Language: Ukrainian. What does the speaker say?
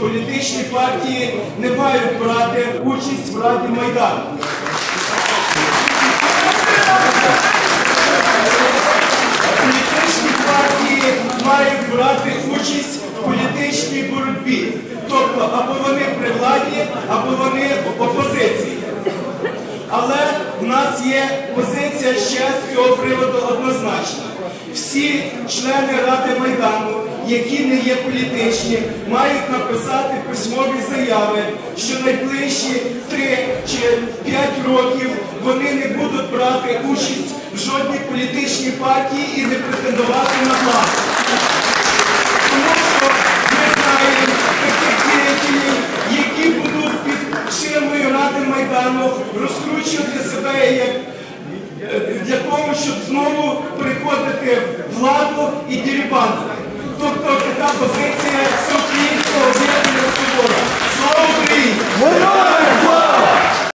політичні партії не мають брати участь в Раді Майдану. Політичні партії мають брати участь в політичній боротьбі. Тобто або вони при владі, або вони в опозиції. Але в нас є позиція ще з цього приводу однозначна. Всі члени Ради Майдану, які не є політичні, мають написати письмові заяви, що найближчі 3 чи 5 років вони не будуть брати участь в жодній політичній партії і не претендувати на владу. Тому що ми знаємо таких діячів, які будуть під ширмою ради майдану розкручувати себе як. Е, для того, щоб знову приходити в владу і дірібанити. você